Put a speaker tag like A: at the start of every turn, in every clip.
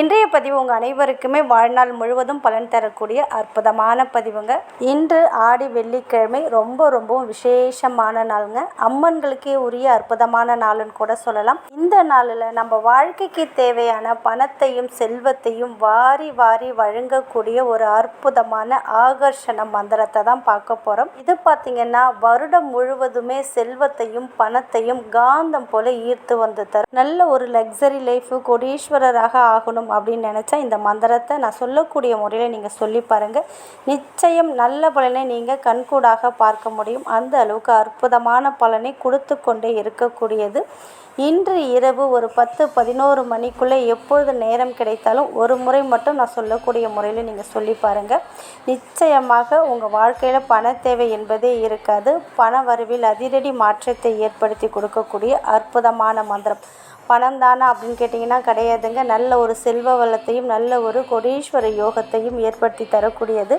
A: இன்றைய பதிவு உங்கள் அனைவருக்குமே வாழ்நாள் முழுவதும் பலன் தரக்கூடிய அற்புதமான பதிவுங்க. இன்று ஆடி வெள்ளிக்கிழமை ரொம்ப ரொம்பவும் விசேஷமான நாளுங்க. அம்மன்களுக்கே உரிய அற்புதமான நாளுன்னு கூட சொல்லலாம். இந்த நாளில் நம்ம வாழ்க்கைக்கு தேவையான பணத்தையும் செல்வத்தையும் வாரி வாரி வழங்கக்கூடிய ஒரு அற்புதமான ஆகர்ஷண மந்திரத்தை தான் பார்க்க போகிறோம் இது பார்த்திங்கன்னா வருடம் முழுவதுமே செல்வத்தையும் பணத்தையும் காந்தம் போல ஈர்த்து வந்து தரும். நல்ல ஒரு லக்ஸரி லைஃப் கோடீஸ்வரராக ஆகணும் அப்படின்னு நினச்சா இந்த மந்திரத்தை நான் சொல்லக்கூடிய முறையில் நீங்கள் சொல்லி பாருங்கள் நிச்சயம் நல்ல பலனை நீங்கள் கண்கூடாக பார்க்க முடியும். அந்த அளவுக்கு அற்புதமான பலனை கொடுத்து கொண்டே இருக்கக்கூடியது. இன்று இரவு ஒரு பத்து பதினோரு மணிக்குள்ளே எப்பொழுது நேரம் கிடைத்தாலும் ஒரு முறை மட்டும் நான் சொல்லக்கூடிய முறையில் நீங்கள் சொல்லி பாருங்கள் நிச்சயமாக உங்கள் வாழ்க்கையில் பண தேவை என்பதே இருக்காது. பண வரவில் அதிரடி மாற்றத்தை ஏற்படுத்தி கொடுக்கக்கூடிய அற்புதமான மந்திரம். பணம் தானா அப்படின்னு கேட்டிங்கன்னா கிடையாதுங்க. நல்ல ஒரு செல்வ வளத்தையும் நல்ல ஒரு கொடீஸ்வர யோகத்தையும் ஏற்படுத்தி தரக்கூடியது.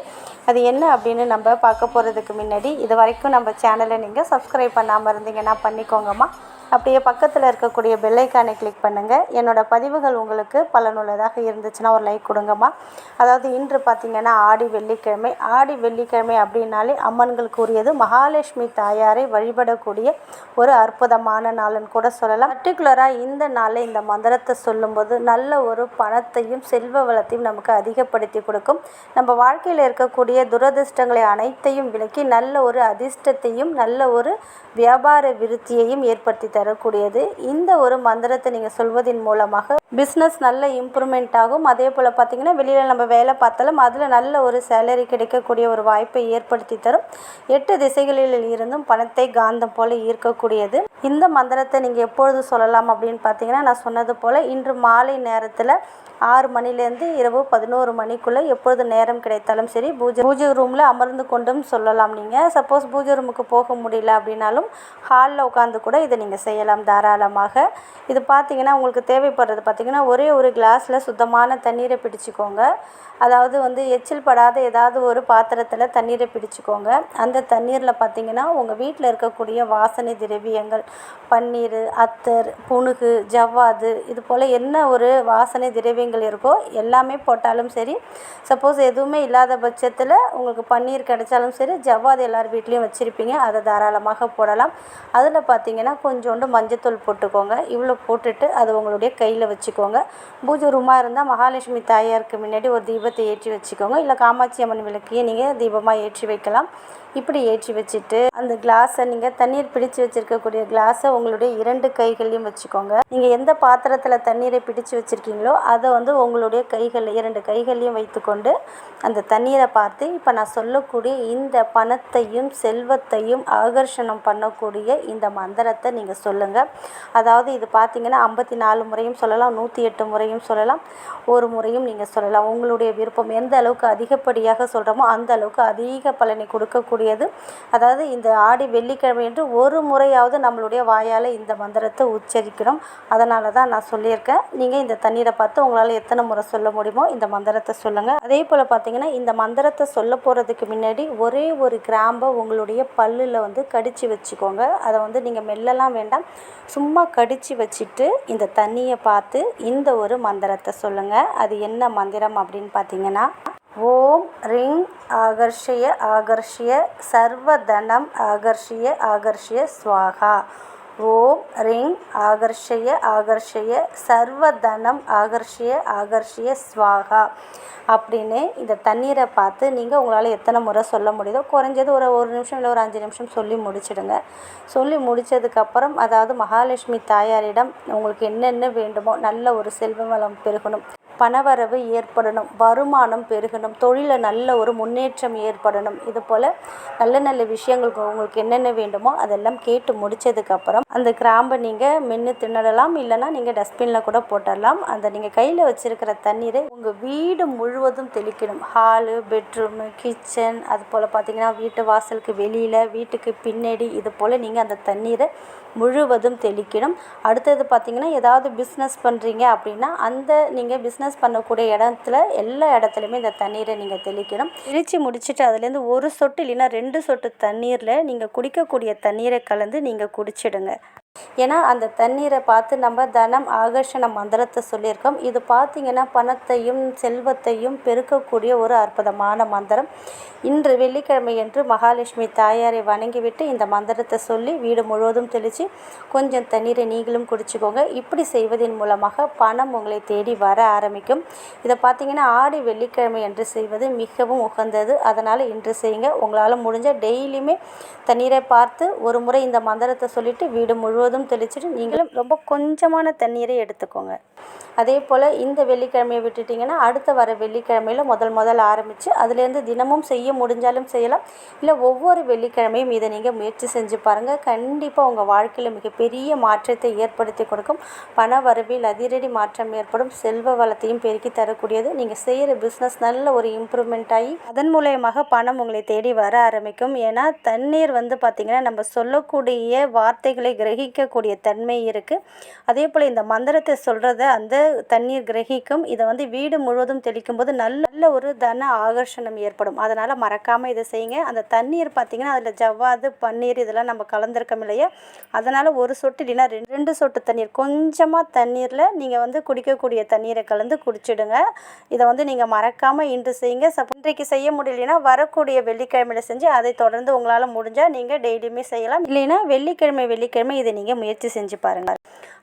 A: அது என்ன அப்படின்னு நம்ம பார்க்க போகிறதுக்கு முன்னாடி இது வரைக்கும் நம்ம சேனலை நீங்கள் சப்ஸ்கிரைப் பண்ணாமல் இருந்தீங்கன்னா பண்ணிக்கோங்கம்மா. அப்படியே பக்கத்தில் இருக்கக்கூடிய பெல்லைக்கானை கிளிக் பண்ணுங்கள் என்னோடய பதிவுகள் உங்களுக்கு பலனுள்ளதாக இருந்துச்சுன்னா ஒரு லைக் கொடுங்கம்மா. அதாவது இன்று பார்த்திங்கன்னா ஆடி வெள்ளிக்கிழமை. ஆடி வெள்ளிக்கிழமை அப்படின்னாலே அம்மன்களுக்கு உரியது. மகாலட்சுமி தாயாரை வழிபடக்கூடிய ஒரு அற்புதமான நாளுன்னு கூட சொல்லலாம். பர்டிகுலராக இந்த நாளில் இந்த மந்திரத்தை சொல்லும்போது நல்ல ஒரு பணத்தையும் செல்வ வளத்தையும் நமக்கு அதிகப்படுத்தி கொடுக்கும். நம்ம வாழ்க்கையில் இருக்கக்கூடிய துரதிர்ஷ்டங்களை அனைத்தையும் விலக்கி நல்ல ஒரு அதிர்ஷ்டத்தையும் நல்ல ஒரு வியாபார விருத்தியையும் ஏற்படுத்தி தரக்கூடியது. இந்த ஒரு மந்திரத்தை நீங்கள் சொல்வதன் மூலமாக பிஸ்னஸ் நல்ல இம்ப்ரூவ்மெண்ட் ஆகும். அதே போல் பார்த்திங்கன்னா வெளியில் நம்ம வேலை பார்த்தாலும் அதில் நல்ல ஒரு சேலரி கிடைக்கக்கூடிய ஒரு வாய்ப்பை ஏற்படுத்தி தரும். எட்டு திசைகளில் இருந்தும் பணத்தை காந்தம் போல் ஈர்க்கக்கூடியது. இந்த மந்திரத்தை நீங்கள் எப்பொழுது சொல்லலாம் அப்படின்னு பார்த்தீங்கன்னா நான் சொன்னது போல் இன்று மாலை நேரத்தில் ஆறு மணிலேருந்து இரவு பதினோரு மணிக்குள்ளே எப்பொழுது நேரம் கிடைத்தாலும் சரி பூஜை பூஜை ரூமில் அமர்ந்து கொண்டும் சொல்லலாம் நீங்கள் சப்போஸ் பூஜை ரூமுக்கு போக முடியல அப்படின்னாலும் ஹாலில் உட்காந்து கூட இதை நீங்கள் செய்யலாம் தாராளமாக. இது பார்த்தீங்கன்னா உங்களுக்கு தேவைப்படுறது பார்த்திங்கன்னா ஒரே ஒரு கிளாஸில் சுத்தமான தண்ணீரை பிடிச்சிக்கோங்க. அதாவது வந்து எச்சில் படாத ஏதாவது ஒரு பாத்திரத்தில் தண்ணீரை பிடிச்சிக்கோங்க. அந்த தண்ணீரில் பார்த்திங்கன்னா உங்கள் வீட்டில் இருக்கக்கூடிய வாசனை திரவியங்கள் பன்னீர் அத்தர் புணுகு ஜவ்வாது இது போல் என்ன ஒரு வாசனை திரவியங்கள் இருக்கோ எல்லாமே போட்டாலும் சரி சப்போஸ் எதுவுமே இல்லாத பட்சத்தில் உங்களுக்கு பன்னீர் கிடைச்சாலும் சரி ஜவ்வாது எல்லார் வீட்லேயும் வச்சுருப்பீங்க. அதை தாராளமாக போடலாம். அதில் பார்த்தீங்கன்னா கொஞ்சோண்டு மஞ்சத்தூள் போட்டுக்கோங்க. இவ்வளோ போட்டுட்டு அது உங்களுடைய கையில் வச்சுக்கோங்க. பூஜை ரூமாக இருந்தால் மகாலட்சுமி தாயாருக்கு முன்னாடி ஒரு தீபத்தை ஏற்றி வச்சுக்கோங்க. இல்லை காமாட்சி அம்மன் விளக்கையே நீங்கள் தீபமாக ஏற்றி வைக்கலாம். இப்படி ஏற்றி வச்சுட்டு அந்த கிளாஸை நீங்கள் தண்ணீர் பிடிச்சு வச்சுருக்கக்கூடிய கிளாஸை உங்களுடைய இரண்டு கைகளையும் வச்சுக்கோங்க. நீங்கள் எந்த பாத்திரத்தில் தண்ணீரை பிடிச்சு வச்சுருக்கீங்களோ அதை வந்து உங்களுடைய கைகள் இரண்டு கைகளையும் வைத்துக்கொண்டு அந்த தண்ணீரை பார்த்து இப்போ நான் சொல்லக்கூடிய இந்த பணத்தையும் செல்வத்தையும் ஆகர்ஷணம் பண்ணக்கூடிய இந்த மந்திரத்தை நீங்கள் சொல்லுங்கள் அதாவது இது பார்த்தீங்கன்னா ஐம்பத்தி நாலு முறையும் சொல்லலாம் நூற்றி எட்டு முறையும் சொல்லலாம் ஒரு முறையும் நீங்கள் சொல்லலாம். உங்களுடைய விருப்பம் எந்த அளவுக்கு அதிகப்படியாக சொல்கிறோமோ அந்த அளவுக்கு அதிக பலனை கொடுக்கக்கூடிய சொல்லக்கூடியது அதாவது இந்த ஆடி வெள்ளிக்கிழமை என்று ஒரு முறையாவது நம்மளுடைய வாயால் இந்த மந்திரத்தை உச்சரிக்கணும். அதனால தான் நான் சொல்லியிருக்கேன். நீங்கள் இந்த தண்ணீரை பார்த்து உங்களால் எத்தனை முறை சொல்ல முடியுமோ இந்த மந்திரத்தை சொல்லுங்கள் அதே போல் பார்த்தீங்கன்னா இந்த மந்திரத்தை சொல்ல போகிறதுக்கு முன்னாடி ஒரே ஒரு கிராம்பை உங்களுடைய பல்லில் வந்து கடித்து வச்சுக்கோங்க. அதை வந்து நீங்கள் மெல்லலாம் வேண்டாம். சும்மா கடித்து வச்சுட்டு இந்த தண்ணியை பார்த்து இந்த ஒரு மந்திரத்தை சொல்லுங்கள் அது என்ன மந்திரம் அப்படின்னு பார்த்தீங்கன்னா ஓம் ரிங் ஆகர்ஷய ஆகர்ஷய சர்வதனம் ஆகர்ஷய ஆகர்ஷய ஸ்வாகா. ஓம் ரிங் ஆகர்ஷய ஆகர்ஷய சர்வதனம் ஆகர்ஷய ஆகர்ஷய ஸ்வாகா. அப்படின்னு இந்த தண்ணீரை பார்த்து நீங்கள் உங்களால் எத்தனை முறை சொல்ல முடியுதோ குறைஞ்சது ஒரு ஒரு நிமிஷம் இல்லை ஒரு அஞ்சு நிமிஷம் சொல்லி முடிச்சிடுங்க. சொல்லி முடித்ததுக்கப்புறம் அதாவது மகாலட்சுமி தாயாரிடம் உங்களுக்கு என்னென்ன வேண்டுமோ நல்ல ஒரு செல்வ வளம் பெருகணும். பணவரவு ஏற்படணும் வருமானம் பெருகணும் தொழிலில் நல்ல ஒரு முன்னேற்றம் ஏற்படணும். இது போல் நல்ல நல்ல விஷயங்கள் உங்களுக்கு என்னென்ன வேண்டுமோ அதெல்லாம் கேட்டு முடித்ததுக்கப்புறம் அந்த கிராம்பை நீங்கள் மென்று தின்னடலாம் இல்லைனா நீங்கள் டஸ்ட்பினில் கூட போட்டுடலாம். அந்த நீங்கள் கையில் வச்சுருக்கிற தண்ணீரை உங்கள் வீடு முழுவதும் தெளிக்கணும். ஹாலு பெட்ரூமு கிச்சன் அது போல் பார்த்திங்கன்னா வீட்டு வாசலுக்கு வெளியில் வீட்டுக்கு பின்னாடி இது போல் நீங்கள் அந்த தண்ணீரை முழுவதும் தெளிக்கணும். அடுத்தது பார்த்திங்கன்னா ஏதாவது பிஸ்னஸ் பண்ணுறீங்க அப்படின்னா அந்த நீங்கள் பிஸ்னஸ் பிஸ்னஸ் பண்ணக்கூடிய இடத்துல எல்லா இடத்துலையுமே இந்த தண்ணீரை நீங்கள் தெளிக்கணும். தெளித்து முடிச்சுட்டு அதுலேருந்து ஒரு சொட்டு இல்லைன்னா ரெண்டு சொட்டு தண்ணீரில் நீங்கள் குடிக்கக்கூடிய தண்ணீரை கலந்து நீங்கள் குடிச்சிடுங்க. ஏன்னா அந்த தண்ணீரை பார்த்து நம்ம தனம் ஆகர்ஷண மந்திரத்தை சொல்லியிருக்கோம். இது பார்த்திங்கன்னா பணத்தையும் செல்வத்தையும் பெருக்கக்கூடிய ஒரு அற்புதமான மந்திரம். இன்று வெள்ளிக்கிழமை என்று மகாலட்சுமி தாயாரை வணங்கிவிட்டு இந்த மந்திரத்தை சொல்லி வீடு முழுவதும் தெளித்து கொஞ்சம் தண்ணீரை நீங்களும் குடிச்சுக்கோங்க. இப்படி செய்வதன் மூலமாக பணம் உங்களை தேடி வர ஆரம்பிக்கும். இதை பார்த்திங்கன்னா ஆடி வெள்ளிக்கிழமை என்று செய்வது மிகவும் உகந்தது. அதனால் இன்று செய்யுங்க. உங்களால் முடிஞ்ச டெய்லியுமே தண்ணீரை பார்த்து ஒரு முறை இந்த மந்திரத்தை சொல்லிவிட்டு வீடு முழுவதும் தெளிச்சுட்டு நீங்களும் ரொம்ப கொஞ்சமான தண்ணீரை எடுத்துக்கோங்க. அதே போல் இந்த வெள்ளிக்கிழமையை விட்டுட்டிங்கன்னா அடுத்த வர வெள்ளிக்கிழமையில் முதல் முதல் ஆரம்பித்து அதுலேருந்து தினமும் செய்ய முடிஞ்சாலும் செய்யலாம். இல்லை ஒவ்வொரு வெள்ளிக்கிழமையும் இதை நீங்கள் முயற்சி செஞ்சு பாருங்கள் கண்டிப்பாக உங்கள் வாழ்க்கையில் மிகப்பெரிய மாற்றத்தை ஏற்படுத்தி கொடுக்கும். பண வரவில் அதிரடி மாற்றம் ஏற்படும். செல்வ வளத்தையும் பெருக்கி தரக்கூடியது. நீங்கள் செய்கிற பிஸ்னஸ் நல்ல ஒரு இம்ப்ரூவ்மெண்ட் ஆகி அதன் மூலயமாக பணம் உங்களை தேடி வர ஆரம்பிக்கும். ஏன்னா தண்ணீர் வந்து பார்த்திங்கன்னா நம்ம சொல்லக்கூடிய வார்த்தைகளை கிரகிக்கக்கூடிய தன்மை இருக்குது அதே போல் இந்த மந்திரத்தை சொல்கிறத அந்த தண்ணீர் கிரகிக்கும் இதை வந்து வீடு முழுவதும் தெளிக்கும் போது நல்ல நல்ல ஒரு தன ஆகர்ஷணம் ஏற்படும். அதனால் மறக்காமல் இதை செய்யுங்க. அந்த தண்ணீர் பார்த்திங்கன்னா அதில் ஜவ்வாது பன்னீர் இதெல்லாம் நம்ம கலந்துருக்கோம் இல்லையா? அதனால் ஒரு சொட்டு இல்லைன்னா ரெண்டு ரெண்டு சொட்டு தண்ணீர். கொஞ்சமாக தண்ணீரில் நீங்கள் வந்து குடிக்கக்கூடிய தண்ணீரை கலந்து குடிச்சிடுங்க. இதை வந்து நீங்கள் மறக்காமல் இன்று செய்யுங்க. சப் இன்றைக்கு செய்ய முடியலைன்னா வரக்கூடிய வெள்ளிக்கிழமையில் செஞ்சு அதை தொடர்ந்து உங்களால் முடிஞ்சால் நீங்கள் டெய்லியுமே செய்யலாம். இல்லைன்னா வெள்ளிக்கிழமை வெள்ளிக்கிழமை இதை நீங்கள் முயற்சி செஞ்சு பாருங்கள்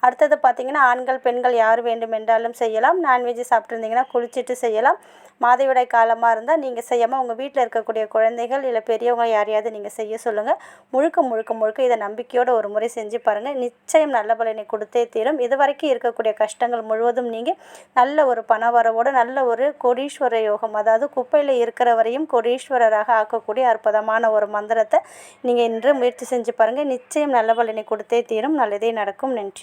A: அடுத்தது பார்த்திங்கன்னா ஆண்கள் பெண்கள் யார் வேண்டுமென்றாலும் செய்யலாம். நான்வெஜ் சாப்பிட்ருந்தீங்கன்னா குளிச்சுட்டு செய்யலாம். மாதவிடாய் காலமாக இருந்தால் நீங்கள் செய்யாமல் உங்கள் வீட்டில் இருக்கக்கூடிய குழந்தைகள் இல்லை பெரியவங்க யாரையாவது நீங்கள் செய்ய சொல்லுங்கள் முழுக்க முழுக்க முழுக்க இதை நம்பிக்கையோடு ஒரு முறை செஞ்சு பாருங்கள் நிச்சயம் நல்ல பலனை கொடுத்தே தீரும். இது வரைக்கும் இருக்கக்கூடிய கஷ்டங்கள் முழுவதும் நீங்கள் நல்ல ஒரு பண வரவோடு நல்ல ஒரு கோடீஸ்வர யோகம் அதாவது குப்பையில் இருக்கிற வரையும் கோடீஸ்வரராக ஆக்கக்கூடிய அற்புதமான ஒரு மந்திரத்தை நீங்கள் இன்று முயற்சி செஞ்சு பாருங்கள் நிச்சயம் நல்ல பலனை கொடுத்தே தீரும் நல்லதே நடக்கும் நன்றி.